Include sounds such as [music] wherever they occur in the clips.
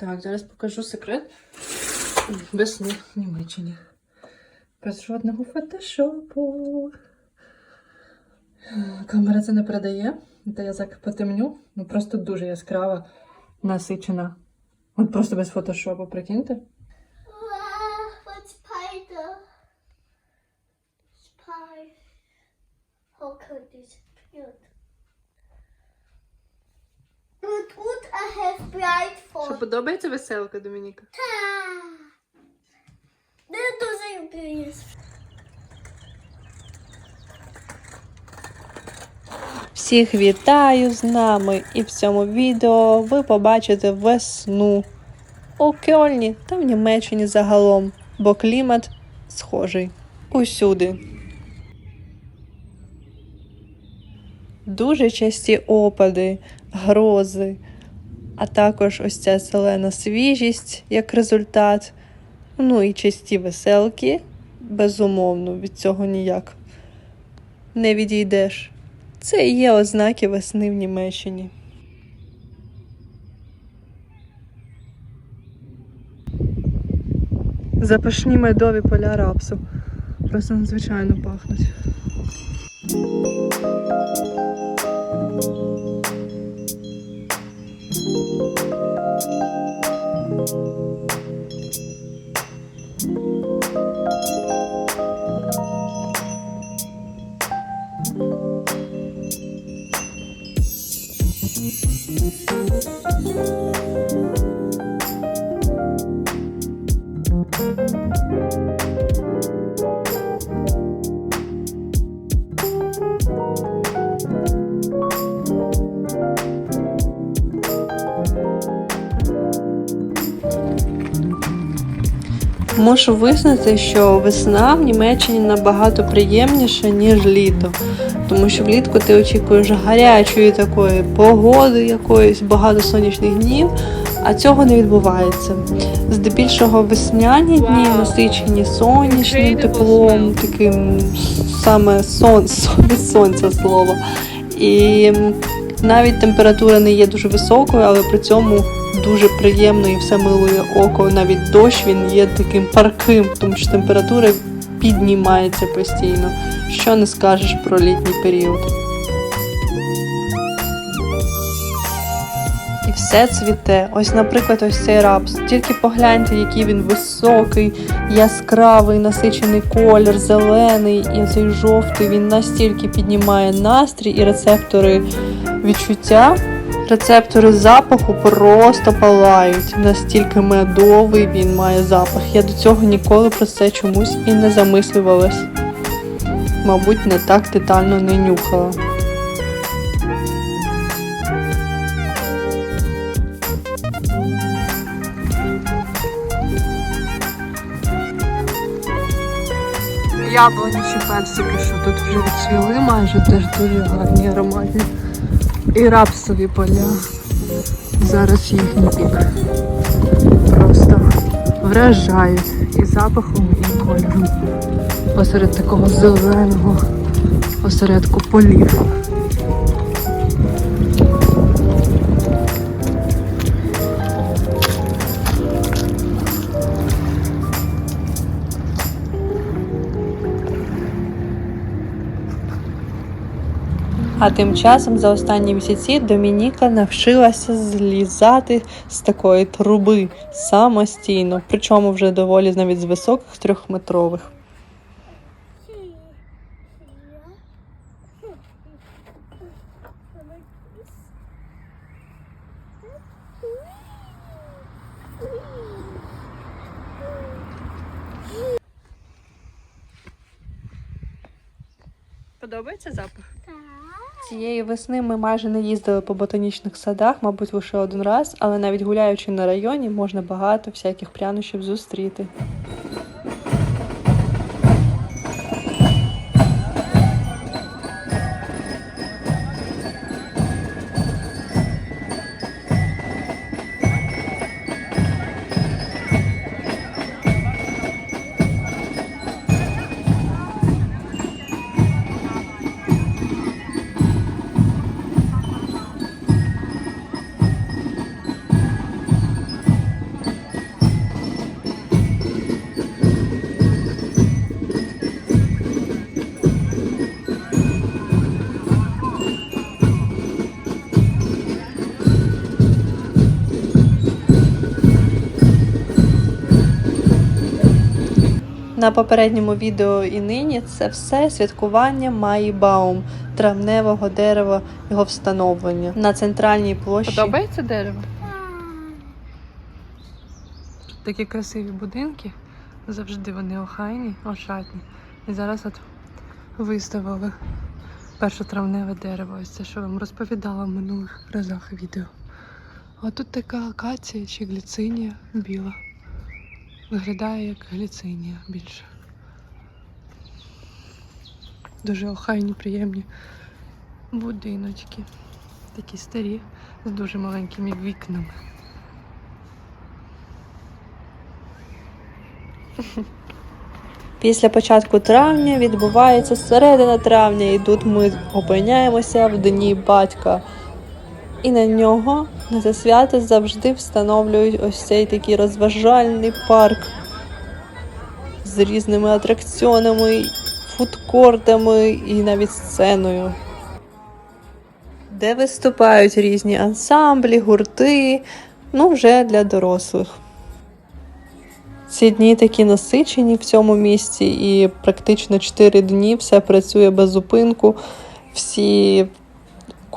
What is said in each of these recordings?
Так, зараз покажу секрет весни в Німеччині. Без жодного фотошопу. Камера це не передає. Та я так потемню. Ну просто дуже яскрава, насичена. От просто без фотошопу, прикиньте. How could this cute? Good, good, I have bright Що for. подобається веселка, Домініка? Не дуже люблю. Всіх вітаю з нами, і в цьому відео ви побачите весну у Кьольні та в Німеччині загалом, бо клімат схожий усюди. Дуже часті опади, грози, а також ось ця зелена свіжість як результат. Ну і часті веселки, безумовно, від цього ніяк не відійдеш. Це і є ознаки весни в Німеччині. Запашні медові поля рапсу. Просто надзвичайно пахнуть. Можу визнати, що весна в Німеччині набагато приємніша, ніж літо. Тому що влітку ти очікуєш гарячої такої погоди, якоїсь багато сонячних днів, а цього не відбувається. Здебільшого весняні дні насичені сонячним теплом, таким саме сон, [laughs] від сонця слово. І навіть температура не є дуже високою, але при цьому дуже приємно і все милує око. Навіть дощ він є таким парким, тому що температура піднімається постійно. Що не скажеш про літній період. І все цвіте. Ось, наприклад, ось цей рапс. Тільки погляньте, який він високий, яскравий, насичений колір, зелений і цей жовтий. Він настільки піднімає настрій і рецептори відчуття. Рецептори запаху просто палають. Настільки медовий він має запах. Я до цього ніколи про це чомусь і не замислювалась. Мабуть, не так детально не нюхала. Яблуні чи персики, що тут вже відцвіли майже теж дуже гарні ароматні. І рапсові поля. Зараз їхній пік. Просто вражають і запахом, і кольором. Посеред такого зеленого осередку полів. А тим часом за останні місяці Домініка навчилася злізати з такої труби самостійно, причому вже доволі навіть з високих трьохметрових. Подобається запах? Цієї весни ми майже не їздили по ботанічних садах, мабуть, лише один раз, але навіть гуляючи на районі, можна багато всяких прянощів зустріти. На попередньому відео і нині це все святкування Майбаум, травневого дерева, його встановлення на центральній площі. Подобається дерево? Тут такі красиві будинки. Завжди вони охайні, ошатні. І зараз от виставили першотравневе дерево. Ось це, що вам розповідала в минулих разах відео. А тут така акація чи гліцинія біла. Виглядає як гліцинія більше. Дуже охайні, приємні будиночки. Такі старі, з дуже маленькими вікнами. Після початку травня відбувається середина травня, і тут ми опиняємося в дні батька. І на нього на це свято завжди встановлюють ось цей такий розважальний парк з різними атракціонами, фудкортами і навіть сценою, де виступають різні ансамблі, гурти, ну вже для дорослих. Ці дні такі насичені в цьому місці, і практично 4 дні все працює без зупинку. Всі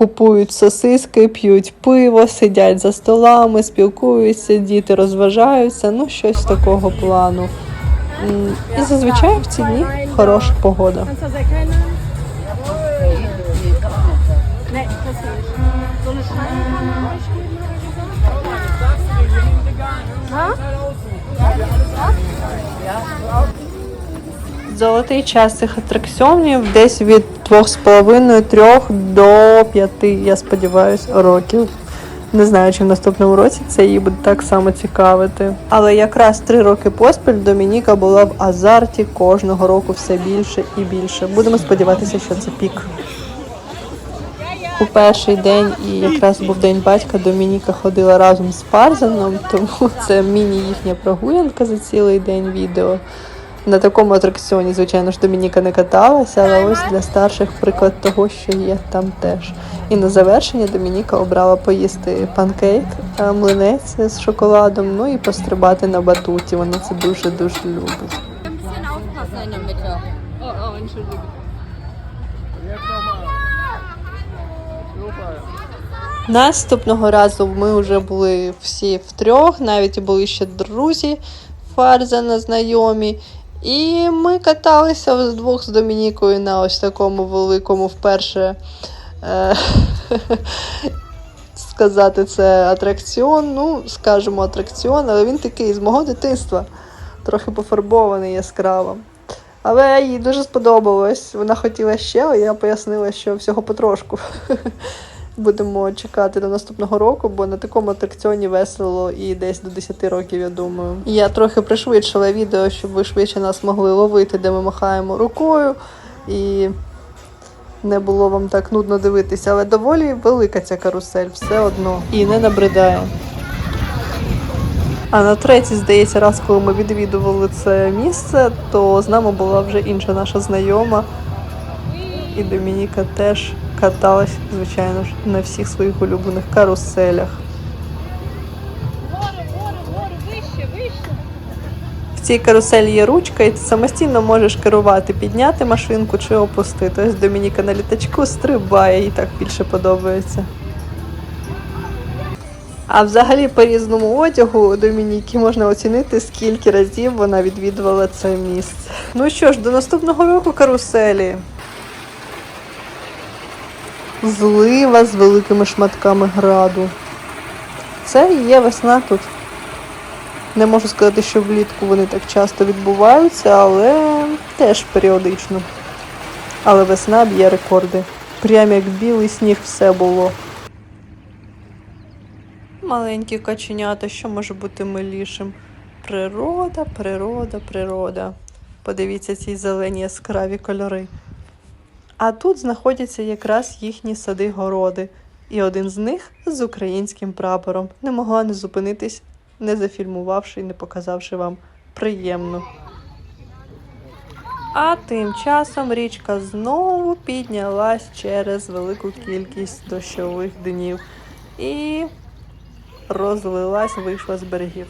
купують сосиски, п'ють пиво, сидять за столами, спілкуються, діти розважаються, ну щось такого плану. І зазвичай в ці дні хороша погода. Золотий час цих атракціонів десь від 2,5-3 до 5, я сподіваюся, років. Не знаю, чи в наступному році це її буде так само цікавити. Але якраз три роки поспіль Домініка була в азарті кожного року все більше і більше. Будемо сподіватися, що це пік. У перший день, і якраз був день батька, Домініка ходила разом з Фарзаном, тому це міні їхня прогулянка за цілий день відео. На такому атракціоні, звичайно ж, Домініка не каталася, але ось для старших приклад того, що є там теж. І на завершення Домініка обрала поїсти панкейк, е, млинець з шоколадом, ну і пострибати на батуті. Вона це дуже-дуже любить. Наступного разу ми вже були всі втрьох, навіть були ще друзі Фарзана знайомі. І ми каталися вдвох з Домінікою на ось такому великому вперше. Е- [laughs] сказати, це атракціон. Ну, скажемо, атракціон, але він такий з мого дитинства, трохи пофарбований яскраво. Але їй дуже сподобалось. Вона хотіла ще, але я пояснила, що всього потрошку. [laughs] Будемо чекати до наступного року, бо на такому атракціоні весело і десь до 10 років, я думаю. Я трохи пришвидшила відео, щоб ви швидше нас могли ловити, де ми махаємо рукою. І не було вам так нудно дивитися, але доволі велика ця карусель, все одно. І не набридає. А на третій, здається, раз, коли ми відвідували це місце, то з нами була вже інша наша знайома. І Домініка теж каталась, звичайно ж, на всіх своїх улюблених каруселях. В цій каруселі є ручка, і ти самостійно можеш керувати, підняти машинку чи опустити. Ось Домініка на літачку стрибає, їй так більше подобається. А взагалі по різному одягу Домініки можна оцінити, скільки разів вона відвідувала це місце. Ну що ж, до наступного року каруселі. Злива з великими шматками граду. Це і є весна тут. Не можу сказати, що влітку вони так часто відбуваються, але теж періодично. Але весна б'є рекорди. Прям як білий сніг все було. Маленькі каченята, що може бути милішим? Природа, природа, природа. Подивіться ці зелені яскраві кольори. А тут знаходяться якраз їхні сади-городи, і один з них з українським прапором. Не могла не зупинитись, не зафільмувавши і не показавши вам приємно. А тим часом річка знову піднялась через велику кількість дощових днів і розлилась, вийшла з берегів.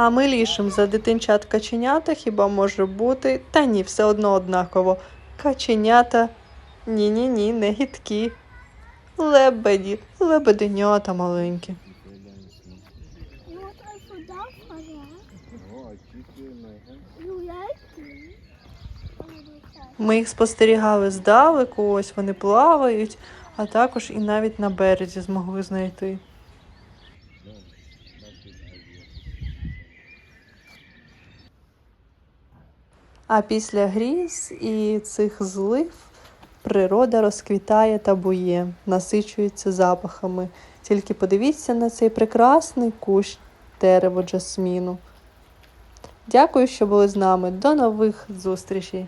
А милішим за дитинчат каченята хіба може бути? Та ні, все одно однаково. Каченята ні-ні-ні, не гідкі. Лебеді, лебеденята маленькі. It? Ми їх спостерігали здалеку, ось вони плавають, а також і навіть на березі змогли знайти. А після гріз і цих злив природа розквітає та бує, насичується запахами. Тільки подивіться на цей прекрасний кущ дерево джасміну. Дякую, що були з нами. До нових зустрічей!